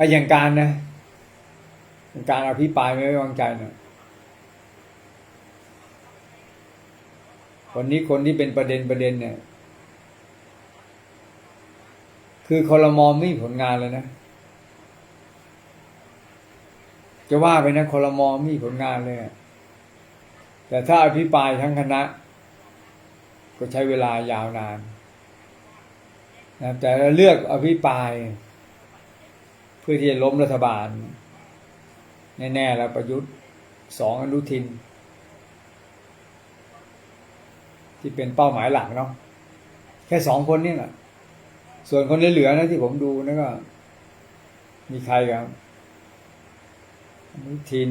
ไอ้อย่างการนะาการอภิปรายไม่ไว้วางใจนะวันนี้คนที่เป็นประเด็นประเด็นเนี่ย คือคอรมอไม่มีผลงานเลยนะ จะว่าไปนะคอรมอไม่มีผลงานเลย แต่ถ้าอภิปรายทั้งคณะ ก็ใช้เวลายาวนานนะแต่เราเลือกอภิปราย เพื่อที่จะล้มรัฐบาล แน่ ๆ แล้วประยุทธ์สองอนุทิน ที่เป็นเป้าหมายหลักเนาะแค่สองคนนี่แหละส่วนคนเหลือๆนะที่ผมดูนะก็ มีใครครับอนุทิน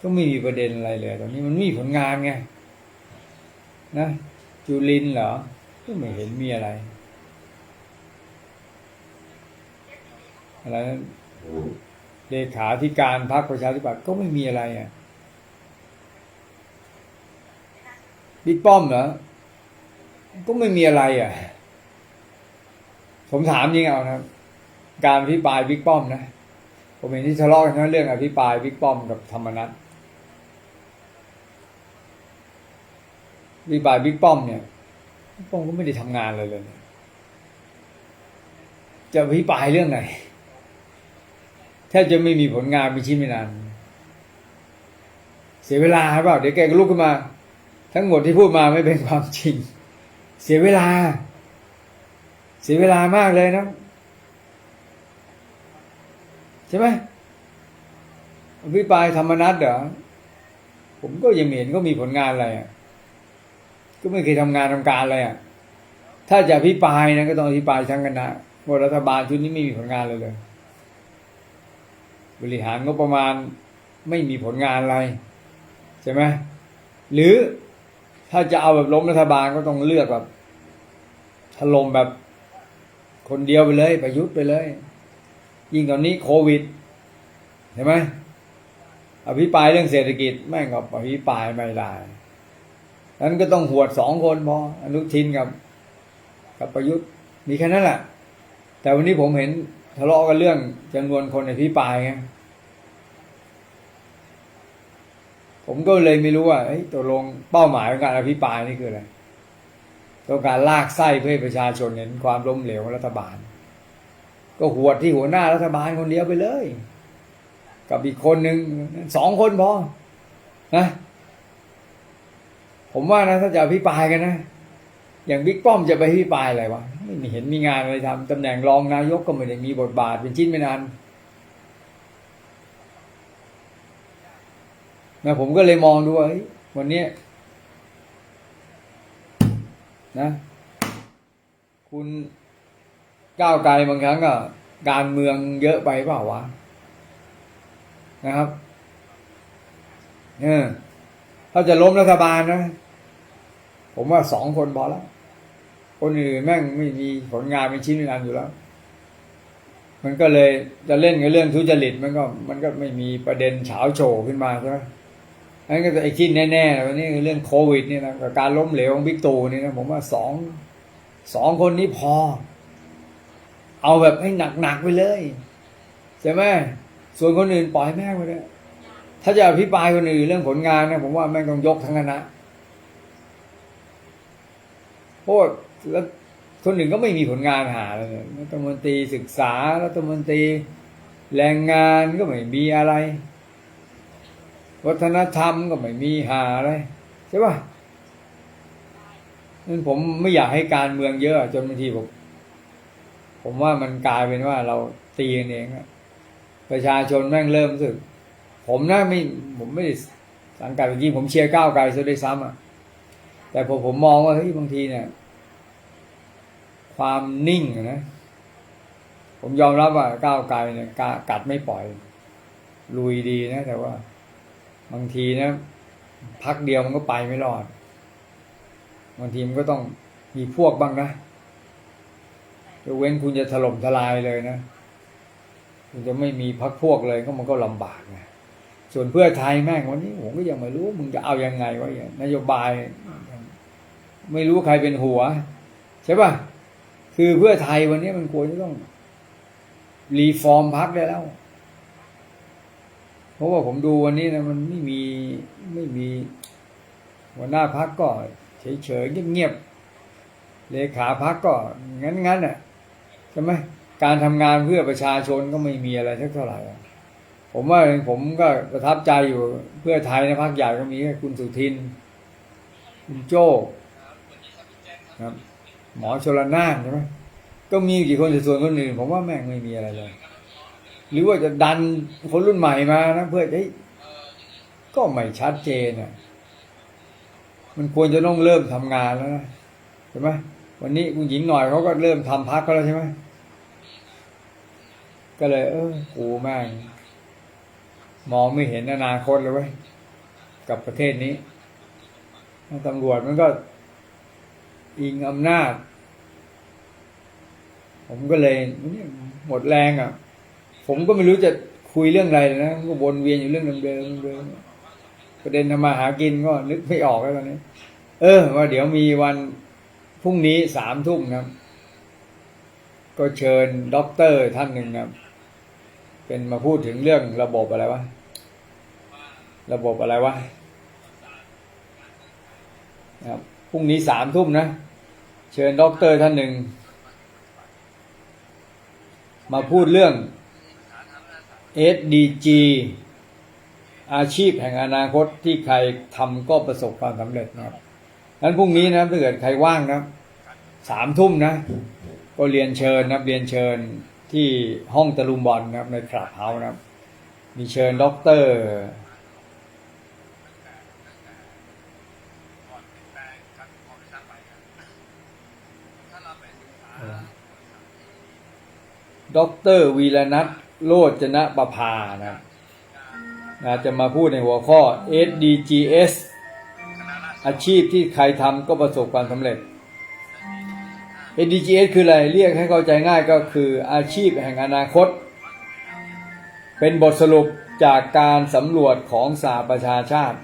ก็ไม่มีประเด็นอะไรเลย ตอนนี้มันมีผลงานไง นะ จุลินเหรอ ก็ไม่เห็นมีอะไร อะไรนะเลขาธิการพรรคประชาธิปัตย์ก็ไม่มีอะไรอะบิ๊กป้อมเหรอ ก็ไม่มีอะไรอะ ผมถามจริงเอานะ การอภิปรายบิ๊กป้อมนะ ผมเห็นที่ทะเลาะกันเรื่องอภิปรายบิ๊กป้อมกับธรรมนัฐอภิปรายบิ๊กป้อมเนี่ยพิป้อมก็ไม่ได้ทำงานเลยเลย จะอภิปรายเรื่องไหน แทบจะไม่มีผลงานมีชิ้นไม่นาน เสียเวลาเปล่าเดี๋ยวแกก็ลุกขึ้นมา ทั้งหมดที่พูดมาไม่เป็นความจริง เสียเวลา เสียเวลามากเลยนะใช่ไหมอภิปายธรรมนัตเหรอผมก็ยังไม่เห็นก็มีผลงานอะไรอะก็ไม่เคยทำงานทำการอะไรอะถ้าจะอภิปายนะก็ต้องอภิปายทั้งคณะว่ารัฐบาลชุดนี้ไม่มีผลงานเลยเลย บริหารงบประมาณไม่มีผลงานอะไร ใช่ไหมหรือถ้าจะเอาแบบล้มรัฐบาลก็ต้องเลือกแบบถล่มแบบคนเดียวไปเลยประยุทธ์ไปเลย ยิ่งตอนนี้โควิดเห็นไหมอภิปรายเรื่องเศรษฐกิจแม่งก็อภิปรายไม่ได้นั้นก็ต้องหวดสองคนพออนุทินกับ กับประยุทธ์มีแค่นั้นแหละแต่วันนี้ผมเห็น ทะเลาะกันเรื่องจำนวนคนอภิปรายไงผมก็เลยไม่รู้ว่าเอ้ยตกลงเป้าหมายของการอภิปรายนี่คืออะไรต้องการลากไส้เพื่อประชาชนเห็นความล้มเหลวของรัฐบาล ก็หวดที่หัวหน้ารัฐบาลคนเดียวไปเลย กับอีกคนหนึ่งสองคนพอนะผมว่านะถ้าจะอภิปรายกันนะ อย่างบิ๊กป้อมจะไปอภิปรายอะไรวะ ไม่เห็นมีงานอะไรทำตำแหน่งรองนายกก็ไม่ได้มีบทบาทเป็นชิ้นเป็นอันนะผมก็เลยมองดูว่าวันนี้นะ คุณก้าวไกลบางครั้งก็การเมืองเยอะไปเปล่าวะนะครับเออถ้าจะล้มรัฐบาลนะ ผมว่าสองคนพอแล้ว คนอื่นแม่งไม่มีผลงานเป็นชิ้นเป็นอันอยู่แล้ว มันก็เลยจะเล่นกับเรื่องทุจริตมันก็มันก็ไม่มีประเด็นเฉาโฉขึ้นมาใช่ไหมอันนก็ไอ้ที่แน่ๆวันนี้คือเรื่องโควิดนี่นะกับการล้มเหลวของบิ๊กตู่นี่นะผมว่าสองสองคนนี้พอ เอาแบบให้หนักๆไปเลยใช่ไหมส่วนคนอื่นปล่อยแม่งไปเลยถ้าจะอภิปรายคนอื่นเรื่องผลงานนะผมว่าแม่งต้องยกทั้งคณะเพราะ แล้วคนอื่นก็ไม่มีผลงานหาเลยรัฐมนตรีศึกษารัฐมนตรีแรงงานก็ไม่มีอะไร วัฒนธรรมก็ไม่มีหาอะไรใช่ป่ะนั้นผมไม่อยากให้การเมืองเยอะจนบางทีผมผมว่ามันกลายเป็นว่าเราตีกันเองอะประชาชนแม่งเริ่มรู้สึก ผมนะไม่ผมไม่ได้สังกัดเมื่อกี้ผมเชียร์ก้าวไกลซะด้วยซ้ำอะแต่พอผมมองว่าเฮ้ยบางทีเนี่ย ความนิ่งนะ ผมยอมรับว่าก้าวไกลเนี่ยก,กัดไม่ปล่อย ลุยดีนะ แต่ว่า บางทีนะพักเดียวมันก็ไปไม่รอด บางทีมันก็ต้องมีพวกบ้างนะยกเว้นคุณจะถล่มทลายเลยนะ คุณจะไม่มีพักพวกเลยก็มันก็ลำบากไงส่วนเพื่อไทยแม่งวันนี้ผมก็ยังไม่รู้ว่ามึงจะเอายังไงวะอย่างนโยบาย ไม่รู้ใครเป็นหัว ใช่ป่ะ คือเพื่อไทยวันนี้มันควรจะต้องรีฟอร์มพักได้แล้ว เพราะว่าผมดูวันนี้นะมันไม่มีไม่มี หัวหน้าพักก็เฉยๆเงียบๆเลขาพักก็งั้นๆน่ะใช่ไหมการทำงานเพื่อประชาชนก็ไม่มีอะไรสักเท่าไหร่ผมว่าผมก็ประทับใจอยู่เพื่อไทยนะพักใหญ่ก็มีค่คุณสุทิน คุณโจ้ครับ หมอชลนานใช่ไหมก็มีกี่คนแต่ส่วนคนอื่นผมว่าแม่งไม่มีอะไรเลย หรือว่าจะดันคนรุ่นใหม่มานะเพื่อเฮ้ยก็ไม่ชัดเจนอะ มันควรจะต้องเริ่มทำงานแล้วนะใช่ไหมวันนี้คุณหญิงหน่อยเขาก็เริ่มทำพักก็แล้วใช่ไหมก็เลย เออกูแม่งมองไม่เห็นอนาคตเลยเว้ยกับประเทศนี้ตำรวจมันก็ อิงอำนาจ ผมก็เลยนี่หมดแรงอะ ผมก็ไม่รู้จะคุยเรื่องอะไรนะก็วนเวียนอยู่เรื่องเดิมๆเดิมๆประเด็นทำมาหากินก็นึกไม่ออกแล้วตอนนี้ เออ ว่าเดี๋ยวมีวันพรุ่งนี้สามทุ่มครับ ก็เชิญด็อกเตอร์ท่านหนึ่งครับ เป็นมาพูดถึงเรื่องระบบอะไรวะ ระบบอะไรวะครับ พรุ่งนี้สามทุ่มนะ เชิญด็อกเตอร์ท่านหนึ่ง มาพูดเรื่อง SDG อาชีพแห่งอนาคตที่ใครทำก็ประสบความสำเร็จนะครับนั้นพรุ่งนี้นะถ้าเกิดใครว่างนะสามทุ่มนะ ก็เรียนเชิญนะเรียนเชิญที่ห้องตะลุมบอลนะครับในคลับเฮาส์นะครับมีเชิญด็อกเตอร์ ด็อกเตอร์วีรนัทโลจนะประภานะนะจะมาพูดในหัวข้อ SDGs อาชีพที่ใครทำก็ประสบความสำเร็จ SDGs คืออะไร เรียกให้เข้าใจง่ายก็คืออาชีพแห่งอนาคต เป็นบทสรุปจากการสำรวจของสหประชาชาติ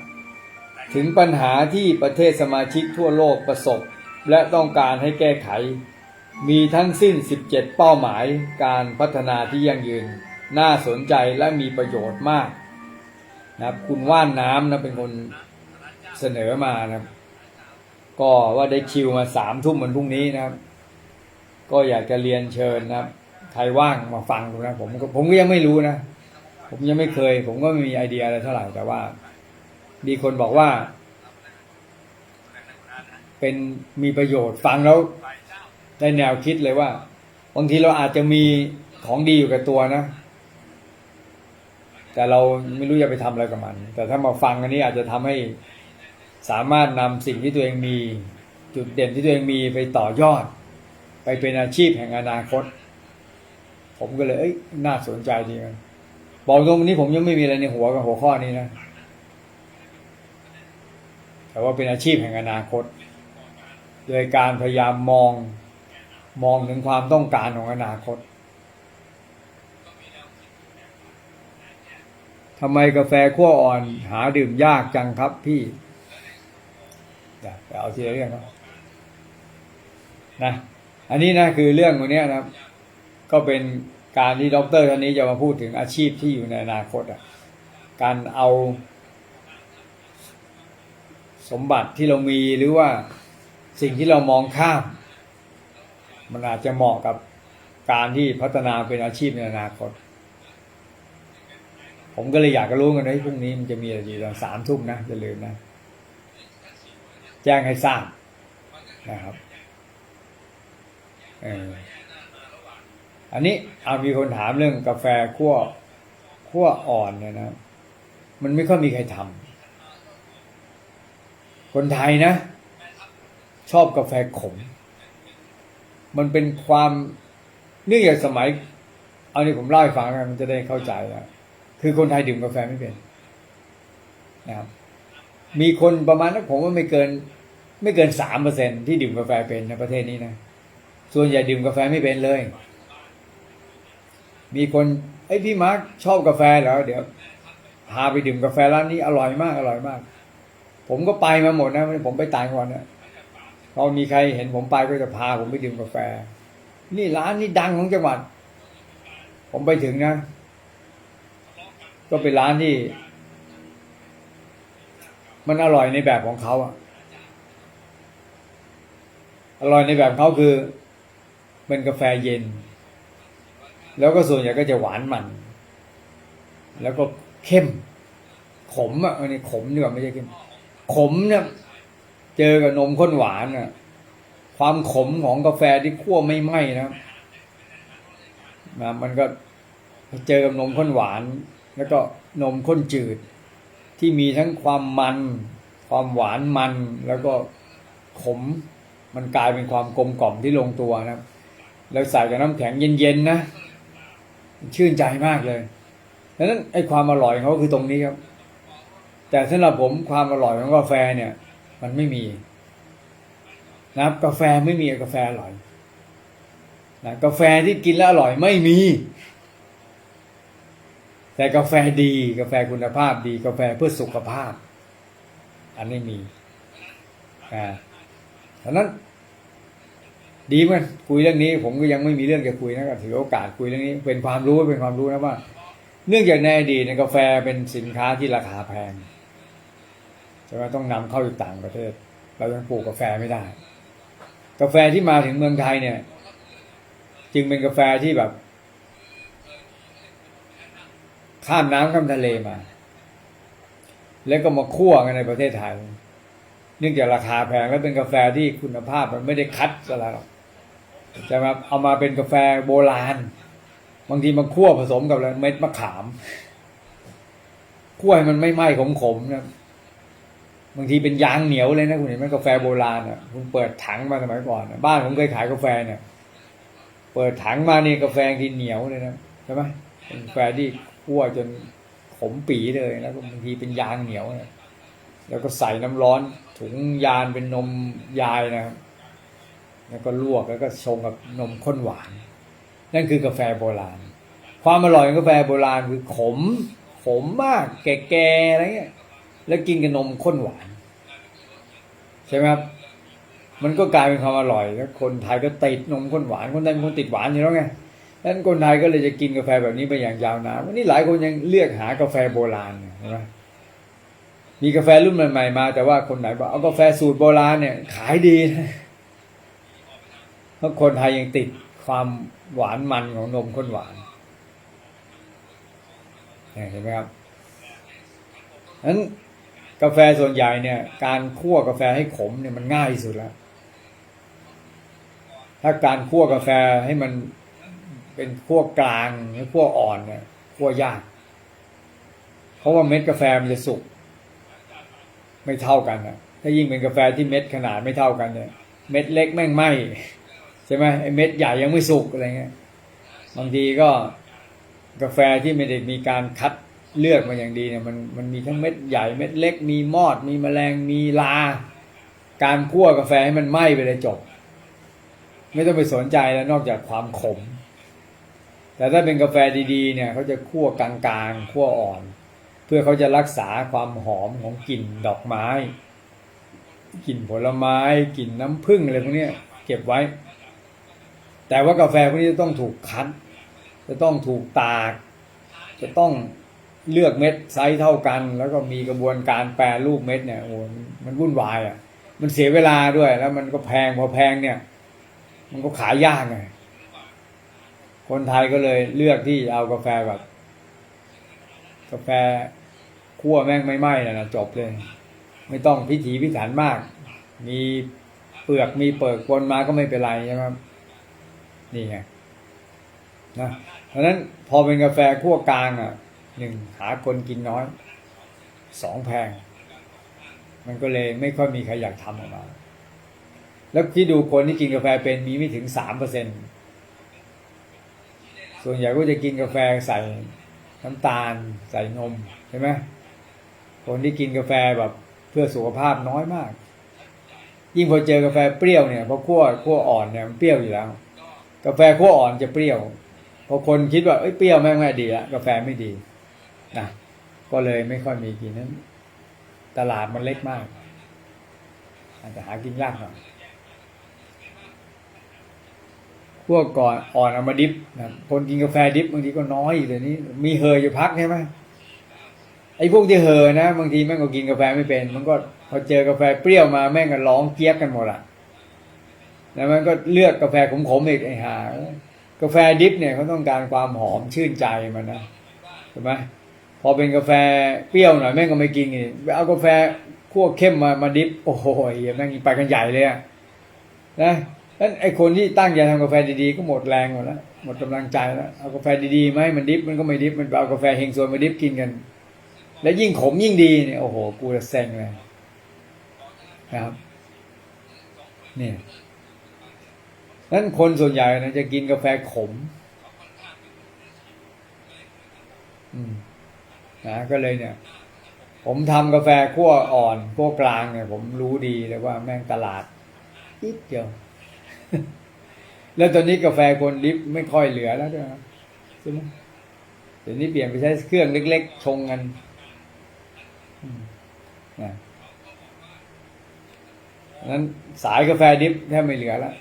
ถึงปัญหาที่ประเทศสมาชิกทั่วโลกประสบ และต้องการให้แก้ไข มีทั้งสิ้น 17 เป้าหมายการพัฒนาที่ยั่งยืน น่าสนใจและมีประโยชน์มากนะครับคุณว่านน้ำนะเป็นคนเสนอมานะครับ ก็ว่าได้คิวมาสามทุ่มวันพรุ่งนี้นะครับ ก็อยากจะเรียนเชิญนะครับ ใครว่างมาฟังดูนะผมผมก็ยังไม่รู้นะ ผมยังไม่เคย ผมก็ไม่มีไอเดียอะไรเท่าไหร่แต่ว่า มีคนบอกว่า เป็นมีประโยชน์ฟังแล้ว ได้แนวคิดเลยว่าบางทีเราอาจจะมีของดีอยู่กับตัวนะ แต่เราไม่รู้จะไปทำอะไรกับมัน แต่ถ้ามาฟังอันนี้อาจจะทำให้สามารถนำสิ่งที่ตัวเองมี จุดเด่นที่ตัวเองมีไปต่อยอด ไปเป็นอาชีพแห่งอนาคต ผมก็เลยเอ้ยน่าสนใจดีมันบอกตรงนี้ผมยังไม่มีอะไรในหัวกับหัวข้อนี้นะ แต่ว่าเป็นอาชีพแห่งอนาคต โดยการพยายามมอง มองถึงความต้องการของอนาคตทำไมกาแฟขั้วอ่อนหาดื่มยากจังครับพี่เดี๋ยวไปเอาทีละเรื่องนะนะ อันนี้นะคือเรื่องวันนี้นะครับก็เป็นการที่ด็อกเตอร์ท่านนี้จะมาพูดถึงอาชีพที่อยู่ในอนาคตอะ การเอาสมบัติที่เรามีหรือว่าสิ่งที่เรามองข้าม มันอาจจะเหมาะกับการที่พัฒนาเป็นอาชีพในอนาคต ผมก็เลยอยากจะรู้กันว่าพรุ่งนี้มันจะมีอะไรดีตอนสามทุ่มนะอย่าลืมนะ แจ้งให้ทราบนะครับเอออันนี้เอามีคนถามเรื่องกาแฟขั้วขั้วอ่อนเนี่ยนะ มันไม่ค่อยมีใครทำคนไทยนะ ชอบกาแฟขม มันเป็นความเนื่องจากสมัย เอานี่ผมเล่าให้ฟังนะมันจะได้เข้าใจนะคือคนไทยดื่มกาแฟไม่เป็นนะครับมีคนประมาณนักผมว่าไม่เกิน ไม่เกินสามเปอร์เซ็นที่ดื่มกาแฟเป็นในประเทศนี้นะส่วนใหญ่ดื่มกาแฟไม่เป็นเลย มีคนไอ้พี่มาร์คชอบกาแฟเหรอเดี๋ยวพาไปดื่มกาแฟร้านนี้อร่อยมากอร่อยมาก ผมก็ไปมาหมดนะผมไปต่างจังหวัดนี่ย พอมีใครเห็นผมไปก็จะพาผมไปดื่มกาแฟ นี่ร้านนี้ดังของจังหวัด ผมไปถึงนะ ก็เป็นร้านที่ มันอร่อยในแบบของเขาอะอร่อยในแบบเขาคือเป็นกาแฟเย็น แล้วก็ส่วนใหญ่ก็จะหวานมัน แล้วก็เข้ม ขมอะอันนี้ขมดีกว่าไม่ใช่เข้มขมเนี่ย เจอกับนมข้นหวานอะ ความขมของกาแฟที่คั่วไม่ไหม้นะนะมันก็เจอกับนมข้นหวาน แล้วก็นมข้นจืด ที่มีทั้งความมัน ความหวานมันแล้วก็ขม มันกลายเป็นความกลมกล่อมที่ลงตัวนะแล้วใส่กับน้ำแข็งเย็นๆนะชื่นใจมากเลยดังนั้นไอ้ความอร่อยเขาคือตรงนี้ครับ แต่สำหรับผมความอร่อยของกาแฟเนี่ย มันไม่มีนะครับกาแฟไม่มีกาแฟอร่อยนะกาแฟที่กินแล้วอร่อยไม่มี แต่กาแฟดีกาแฟคุณภาพดี กาแฟเพื่อสุขภาพ อันนี้มีอ่าดังนั้น ดีมั้ยคุยเรื่องนี้ ผมก็ยังไม่มีเรื่องจะคุยนะก็ถือโอกาสคุยเรื่องนี้ เป็นความรู้เป็นความรู้นะว่า เนื่องจากในอดีตในกาแฟเป็นสินค้าที่ราคาแพง ใช่ไหมต้องนำเข้าจากต่างประเทศ เรายังปลูกกาแฟไม่ได้ กาแฟที่มาถึงเมืองไทยเนี่ย จึงเป็นกาแฟที่แบบ ข้ามน้ำข้ามทะเลมา แล้วก็มาคั่วกันในประเทศไทยเนื่องจากราคาแพงและเป็นกาแฟที่คุณภาพมันไม่ได้คัดอะไรหรอกจะมาเอามาเป็นกาแฟโบราณ บางทีมาคั่วผสมกับอะไรเม็ดมะขามคั่วให้มันไม่ไหม้ขมๆนะ บางทีเป็นยางเหนียวเลยนะคุณเห็นไหมกาแฟโบราณอะคุณเปิดถังมาสมัยก่อนบ้านผมเคยขายกาแฟเนี่ยเปิดถังมาเนี่ยกาแฟที่เหนียวเลยนะใช่ไหมเป็นกาแฟที่คั่วจนขมปีเลยแล้วก็บางทีเป็นยางเหนียวเนี่ยแล้วก็ใส่น้ำร้อนถุงยานเป็นนมยายนะครับแล้วก็ลวกแล้วก็ชงกับนมข้นหวาน นั่นคือกาแฟโบราณ ความอร่อยของกาแฟโบราณคือขม ขมมาก แก่ๆอะไรเงี้ย แล้วกินกับนมข้นหวาน ใช่ไหมครับ มันก็กลายเป็นความอร่อยแล้วคนไทยก็ติดนมข้นหวานคนไทยเป็นคนติดหวานอยู่แล้วไงดังนั้นคนไทยก็เลยจะกินกาแฟแบบนี้ไปอย่างยาวนานวันนี้หลายคนยังเลือกหากาแฟโบราณเห็นไหมมีกาแฟรุ่นใหม่ๆมา แต่ว่าคนไหนบอกเอากาแฟสูตรโบราณเนี่ย ขายดีนะเพราะคนไทยยังติดความหวานมันของนมข้นหวานเห็นไหมครับนั้น กาแฟส่วนใหญ่เนี่ย การคั่วกาแฟให้ขมเนี่ยมันง่ายที่สุดแล้ว ถ้าการคั่วกาแฟให้มันเป็นคั่วกลางหรือคั่วอ่อนเนี่ยคั่วยาก เพราะว่าเม็ดกาแฟมันจะสุกไม่เท่ากันนะถ้ายิ่งเป็นกาแฟที่เม็ดขนาดไม่เท่ากันเนี่ยเม็ดเล็กแม่งไหมใช่ไหมไอเม็ดใหญ่ยังไม่สุกอะไรเงี้ยบางทีก็กาแฟที่ไม่ได้มีการคัด เลือกมาอย่างดีเนี่ยมันมันมีทั้งเม็ดใหญ่เม็ดเล็ก มีมอด มีแมลงมีลา การคั่วกาแฟให้มันไหม้ไปเลยจบ ไม่ต้องไปสนใจแล้วนอกจากความขม แต่ถ้าเป็นกาแฟดีๆเนี่ยเขาจะคั่วกลางๆคั่วอ่อน เพื่อเขาจะรักษาความหอมของกลิ่นดอกไม้กลิ่นผลไม้กลิ่นน้ำผึ้งอะไรพวกนี้เก็บไว้ แต่ว่ากาแฟพวกนี้จะต้องถูกคั้นจะต้องถูกตาก จะต้อง เลือกเม็ดไซส์เท่ากัน แล้วก็มีกระบวนการแปรรูปเม็ดเนี่ยโอ้โหมันวุ่นวายอะ มันเสียเวลาด้วย แล้วมันก็แพงพอแพงเนี่ย มันก็ขายยากไงคนไทยก็เลยเลือกที่เอากาแฟแบบ กาแฟคั่วแม่งไม่ไหม้นะนะจบเลย ไม่ต้องพิถีพิถันมาก มีเปลือกมีเปิดปนมาก็ไม่เป็นไรใช่ไหมนี่ไงนะเพราะฉะนั้นพอเป็นกาแฟคั่วกลางอะ หนึ่งหาคนกินน้อยสองแพง มันก็เลยไม่ค่อยมีใครอยากทำออกมา แล้วที่ดูคนที่กินกาแฟเป็นมีไม่ถึงสามเปอร์เซ็นส่วนใหญ่ก็จะกินกาแฟใส่น้ำตาลใส่นมใช่ไหมคนที่กินกาแฟแบบเพื่อสุขภาพน้อยมาก ยิ่งพอเจอกาแฟเปรี้ยวเนี่ยพราะขั้วขั้วอ่อนเนี่ยมันเปรี้ยวอยู่แล้ว กาแฟขั้วอ่อนจะเปรี้ยวพอคนคิดว่าเอ้ยเปรี้ยวแม่งไม่ดีละกาแฟไม่ดี นะก็เลยไม่ค่อยมีกินนั้นตลาดมันเล็กมาก อาจจะหากินยากหน่อยพวกก่อนอ่อนเอามาดิฟนะคนกินกาแฟดิฟบางทีก็น้อยอยู่เดี๋ยวนี้ มีเฮออยู่พักใช่ไหมไอ้พวกที่เฮอนะ บางทีแม่งก็กินกาแฟไม่เป็น มันก็พอเจอกาแฟเปรี้ยวมาแม่งก็ร้องเกี๊ยกกันหมดอะแล้วมันก็เลือกกาแฟขมๆอีกไอ้ห่ากาแฟดิฟเนี่ยเขาต้องการความหอมชื่นใจมันนะใช่ไหม พอเป็นกาแฟเปรี้ยวหน่อยแม่งก็ไม่กินอีกไปเอากาแฟคั่วเข้มมามาดิฟโอ้โหแม่งไปกันใหญ่เลยอะนะนั้นไอ้คนที่ตั้งใจทำกาแฟดีๆก็หมดแรงหมดแล้วหมดกำลังใจแล้วเอากาแฟดีๆไหมมันดิฟมันก็ไม่ดิฟมันเอากาแฟเฮงซวยมาดิฟกินกัน แล้วยิ่งขมยิ่งดีเนี่ยโอ้โหกูจะเซ็งเลยนะครับเนี่ยนั้นคนส่วนใหญ่นะจะกินกาแฟขม อืม นะก็เลยเนี่ย ผมทำกาแฟขั้วอ่อนขั้วกลางเนี่ย ผมรู้ดีเลยว่าแม่งตลาดนิดเดียว แล้วตอนนี้กาแฟคนดิฟไม่ค่อยเหลือแล้วด้วยใช่ไหมเดี๋ยวนี้เปลี่ยนไปใช้เครื่องเล็ก ๆ ชงกันนะนั้นสายกาแฟดิฟแทบไม่เหลือแล้ว